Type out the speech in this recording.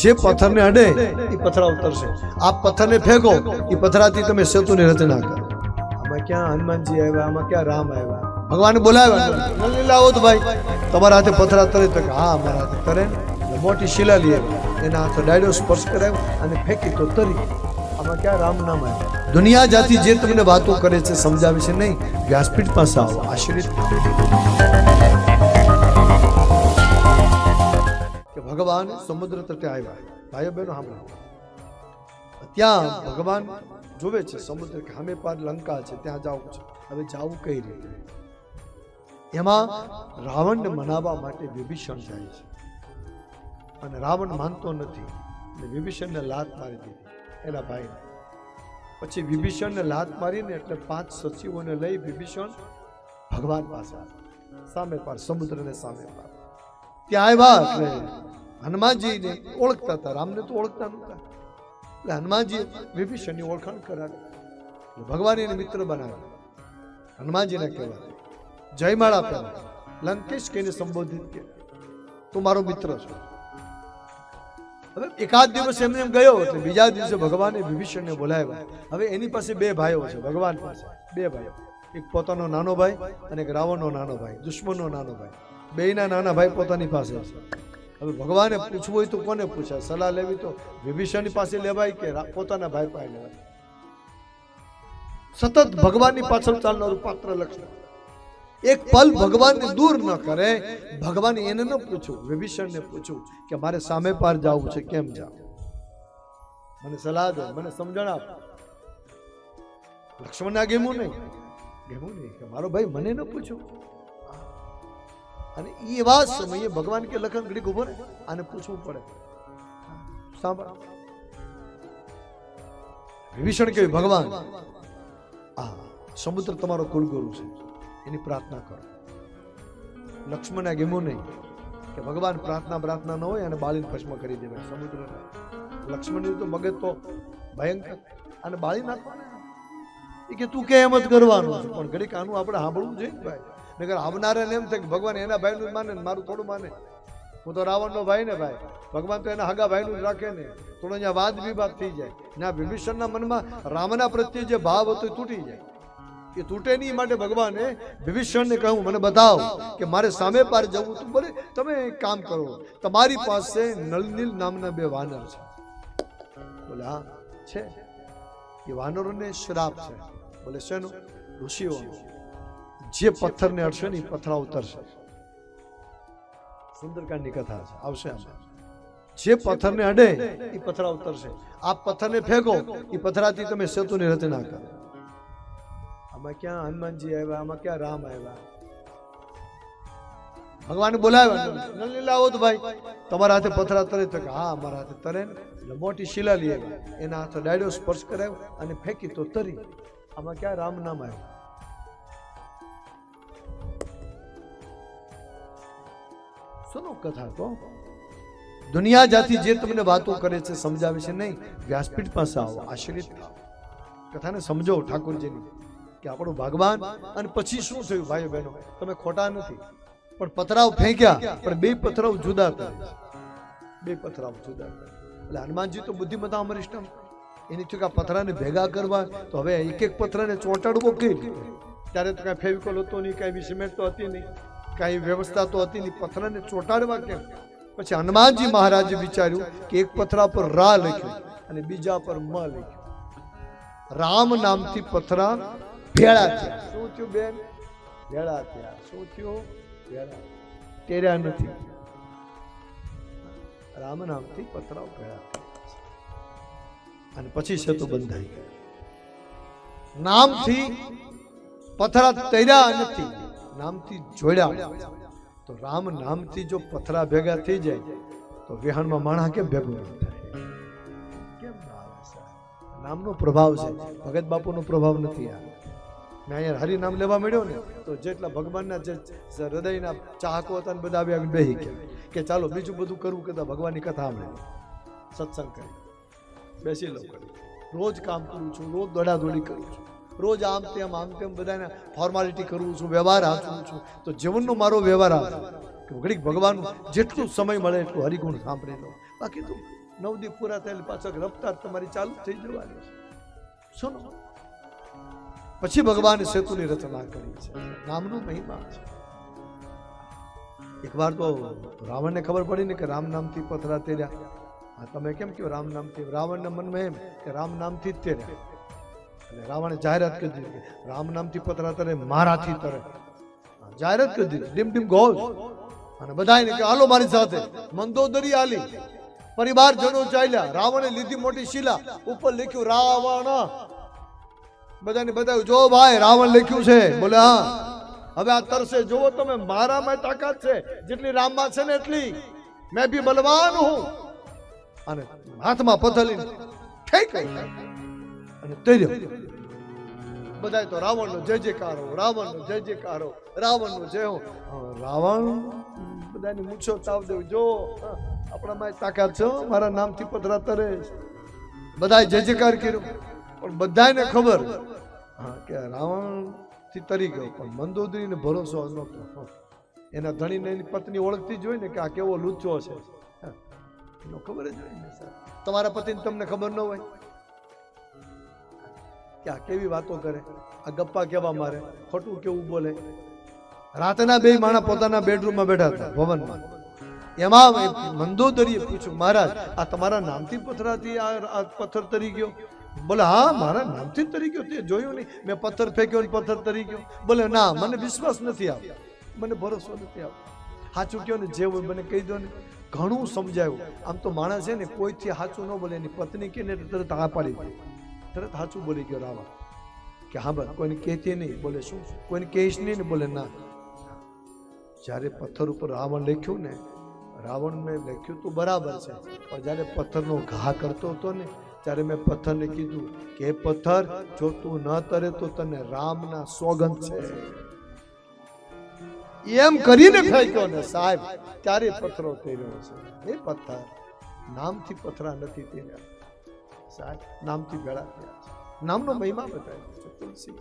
જે પથ્થરને અડે એ પથરા ઉતરશે આ પથ્થરને ફેંકો એ પથરાથી તમે સેતુની રચના કરો. આમાં ક્યાં હનુમાનજી આવ્યા આમાં ક્યાં રામ આવ્યા? ભગવાન બોલાવ્યા. નલિની લાવો તો ભાઈ તમારા હાથે પથરા તરે તો હા મારા હાથે તરે. મોટી શિલા લઈ એના હાથે ડાયડો સ્પર્શ કરાવ્યો અને ફેંકી તો તરી. આમાં ક્યાં રામ નામ આવ્યું? દુનિયા જાતિ જે તમને વાતો કરે છે સમજાવે છે નહીં વ્યાસપીઠ પાસે આવો આશ્રિત ભગવાન સમુદ્ર તટે આવ્યા. ભાઈઓ બહેનો સાંભળો ત્યાં ભગવાન જોવે છે, સમુદ્ર કે સામે પાર લંકા છે, ત્યાં જવું છે. હવે જવું કઈ રીતે? એમાં રાવણને મનાવવા માટે વિભીષણ જાય છે. અને રાવણ માનતો નથી. અને વિભીષણને લાત મારી દીધી. એના ભાઈને. પછી વિભીષણને લાત મારીને એટલે પાંચ સચિવોને લઈ વિભીષણ ભગવાન પાસે સામે પાર, સમુદ્રને સામે પાર. ત્યાં આવ્યા હનુમાનજીને ઓળખતા હતા. રામને તો ઓળખતા નહોતા. એટલે હનુમાનજી વિભીષણની ઓળખાણ કરાવી. ભગવાન એને મિત્ર બનાવ્યા. હનુમાનજીને કહેવાય જયમાળા પહેલા લંકેશ કહીને સંબોધિત કે? તું મારો મિત્ર છો. હવે એકાદ દિવસ એમને એમ ગયો, એટલે બીજા દિવસે ભગવાને વિભીષણને બોલાવ્યા. હવે એની પાસે બે ભાઈઓ છે, ભગવાન પાસે બે ભાઈઓ. એક પોતાનો નાનો ભાઈ અને એક રાવણનો નાનો ભાઈ, દુશ્મનનો નાનો ભાઈ. બેયના નાના ભાઈ પોતાની પાસે છે. હવે ભગવાને પૂછવું હોય તો કોને પૂછાય સલાહ લેવી તો વિભીષણની પાસે લેવાય કે પોતાના ભાઈ પાસે લેવાય? સતત ભગવાનની પાછળ ચાલનારું પાત્ર લક્ષણ. એક પલ ભગવાનને દૂર ન કરે, ભગવાન એને ન પૂછ્યું, વિભીષણને પૂછ્યું કે મારે સામે પાર જવું છે, કેમ જાવ? મને સલાહ દે, મને સમજણ આપ. લક્ષ્મણ ના ગેમું નહીં. ગેમું નહીં કે મારો ભાઈ મને ન પૂછ્યું. અને એવા સમયે ભગવાન કે લખન ઘડીક ઊભો ને આને પૂછવું પડે. સાંભળ. વિભીષણ કે ભગવાન, આ સમુદ્ર તમારો કુલગુરુ છે. એની પ્રાર્થના કરો. આ ગેમું નહીં કે ભગવાન પ્રાર્થના પ્રાર્થના ન હોય અને બાળીને ભસ્મ કરી દેવાય સમુદ્ર લક્ષ્મણની તો મગજ તો ભયંકર અને બાળી નાખવાના. એ કે, તું કે એમ જ કરવાનું પણ ઘડીક આનું આપણે સાંભળવું જોઈએ ભાઈ. નગર આવનારાને એમ થાય કે ભગવાન એના ભાઈનું જ માને મારું થોડું માને. હું તો રાવણનો ભાઈ ને ભાઈ. ભગવાન તો એના હગા ભાઈનું જ રાખે ને. થોડો અહીંયા વાદ વિવાદ થઈ જાય. ના વિભીષણના મનમાં રામના પ્રત્યે જે ભાવ હતો એ તૂટી જાય. એ તૂટે નહીં માટે ભગવાને વિભીષણને કહ્યું, મને બતાવો કે મારે સામે પાર જવું તું બોલે તમે કામ કરો. તમારી પાસે નળનીલ નામના બે વાનર છે. બોલે, હા, છે. એ વાનરોને શ્રાપ છે. બોલે, શેનો? ઋષિઓ જે પથ્થરને અડશે ને એ પથરા ઉતરશે. સુંદરકાંડની કથા છે. આવશે આમાં. જે પથ્થરને અડે એ પથરા ઉતરશે. આ પથ્થરને ફેંકો એ પથરાથી તમે સેતુની રચના કરો. આમાં ક્યાં હનુમાનજી આવ્યા? આમાં ક્યાં રામ આવ્યા? ભગવાન બોલાવ્યા નલિની લાવો તો ભાઈ તમારા હાથે પથરા તરે તો હા અમારા હાથે તરે ને. મોટી શિલા લઈ એના હાથે ડાયડો સ્પર્શ કરાવ્યો અને ફેંકી તો તરી. આમાં ક્યાં રામ નામ આવ્યું? સુનો કથા તો દુનિયા જાતી જે તમને વાતો કરે છે, સમજાવે છે નહીં, વ્યાસપીઠ પાસે આવો, આશ્રિત કથાને સમજો ઠાકોરજીની, કે આપણો ભગવાન અને પછી શું થયું, ભાઈઓ બહેનો? તમે ખોટા નથી, પણ પથરાવ ફેંક્યા, પણ બે પથરાવ જુદા થયા બે પથરાવ જુદા એટલે હનુમાનજી તો બુદ્ધિમતા અમરિષ્ટમ એની ચૂકા પથરાને ભેગા કરવા, તો હવે એક એક પથરાને ચોંટાડવો કઈ રીતે? ત્યારે તો કાંઈ ફેવિકોલ હતો નહીં, કાંઈ સિમેન્ટ તો હતી નહીં. કાંઈ વ્યવસ્થા તો હતી નહીં. પથરાને ચોંટાડવા કેમ? પછી હનુમાનજી મહારાજે વિચાર્યું કે એક પથરા પર રા લખ્યું અને બીજા પર મ લખ્યું. રામ નામથી પથરા ભેળા થયા. શું થયું બેન? ભેળા થયા. શું થયું? ભેળા. તેર્યા નથી. રામ નામથી પથરાઓ ભેળા થયા. અને પછી સેતુ બંધાઈ ગયો નામથી પથરા તૈર્યા નથી. નામથી જોડ્યા તો રામ નામથી જો પથરા ભેગા થઈ જાય, તો વિહાણમાં માણા કેમ ભેગું થાય? કેમ નામનો પ્રભાવ છે. ભગત બાપુનો પ્રભાવ નથી આ. મેં અહીંયા હરિ નામ લેવા મળ્યો ને, તો જેટલા ભગવાનના જે હૃદયના ચાહકો હતા ને બધા આવી આવીને બેહી ગયા. કે ચાલો બીજું બધું કરવું કરતા ભગવાનની કથા સાંભળે. સત્સંગ કરી. બેસી લો રોજ કામ કરું છું, રોજ દોડાદોડી કરું છું. રોજ આમ તેમ આમ તેમ બધાને ફોર્માલિટી કરું છું, વ્યવહાર હાચું છું. તો જીવનનો મારો વ્યવહાર આ છે કે ઘડીક ભગવાન જેટલું સમય મળે એટલું હરિગુણ સાંભળી લો. બાકી તો નવ દી પૂરા થયેલ પાછળ રફતાર તમારી ચાલુ થઈ જવાની છે. સુનો પછી ભગવાન સેતુની રચના કરી છે. નામનો મહિમા છે. એકવાર તો રાવણને ખબર પડી ને કે રામ નામથી પથરા તેર્યા. હા તમે કેમ કહો રામ નામથી? રાવણના મનમાં એમ કે રામ નામથી જ તેર્યા. અને રાવણે જાહેરાત કરી દીધી કે રામ નામથી પતરા તરે મારાથી તરે. જાહેરાત કરી દીધી. ડીમ ડીમ ગોલ. અને બધાને કે, હાલો મારી સાથે. મંદોદરી આલી. પરિવારજનો ચાલ્યા. રાવણે લીધી મોટી શિલા. ઉપર લખ્યું, રાવણ. બધાને બતાવ્યું, જો ભાઈ, રાવણ લખ્યું છે. બોલે, હા. હવે આ તરસે, જુઓ તમે, મારામાં તાકાત છે. જેટલી રામમાં છે ને એટલી. મેં બી બલવાન હું. અને હાથમાં પથલી ઠેક અને તેર્યો બધાય તો રાવણનો જય જયકારો, રાવણનો જય જયકારો, રાવણનો જય હો રાવણ બધાની મૂછો તાવ દેવ, જો આપણામાં તાકાત છે મારા નામથી પધરાતા તરે બધાય જય જયકાર કર્યો પણ બધાને ખબર, હા, કે રાવણથી તરી ગયો, પણ મંદોદરીને ભરોસો નહોતો. એના ધણીને એની પત્ની ઓળખતી જ હોય ને કે આ કેવો લુચ્ચો છે. એનો ખબર જ હોય ને, સાહેબ. તમારા પતિને તમને ખબર ન હોય કે આ કેવી વાતો કરે? આ ગપ્પા કેવા મારે? ખોટું કેવું બોલે? રાતના બે માણા પોતાના બેડરૂમમાં બેઠા હતા, ભવનમાં. એમાં મંદોદરીએ પૂછ્યું, મહારાજ, આ તમારા નામથી પથરાથી આ પથ્થર તરી ગયો? બોલે, હા, મારા નામથી તરી ગયો, તે જોયું નહીં. મેં પથ્થર ફેંક્યો ને પથ્થર તરી ગયો. બોલે, ના, મને વિશ્વાસ નથી આવ્યો મને ભરોસો નથી આવ્યો સાચું કયો ને, જે હોય મને કહી દો ને. ઘણું સમજાયું. આમ તો માણસ છે ને, કોઈથી સાચું ન બોલે, એની પત્ની કે ને તરત હા પાડી દે. તરત સાચું બોલી ગયો રાવણ કે હા ભાઈ કોઈને કહેતી નહીં, બોલે શું કોઈને કહીશ નહીં ને બોલે ના. જ્યારે પથ્થર ઉપર રાવણ લખ્યું ને, રાવણ મેં લખ્યું તો બરાબર છે, પણ જ્યારે પથ્થરનો ઘા કરતો હતો ને, ત્યારે મેં પથ્થરને કીધું કે પથ્થર, જો તું ન તરે તો તને રામના સોગંદ છે. એમ કરીને ફેંક્યો ને સાહેબ, ત્યારે પથ્થરો તેર્યો છે. એ પથ્થર, નામથી પથરા નથી તેર્યા સાહેબ. નામથી ભેળા થયા છે. નામનો મહિમા બતાવ્યો છે. તુલસી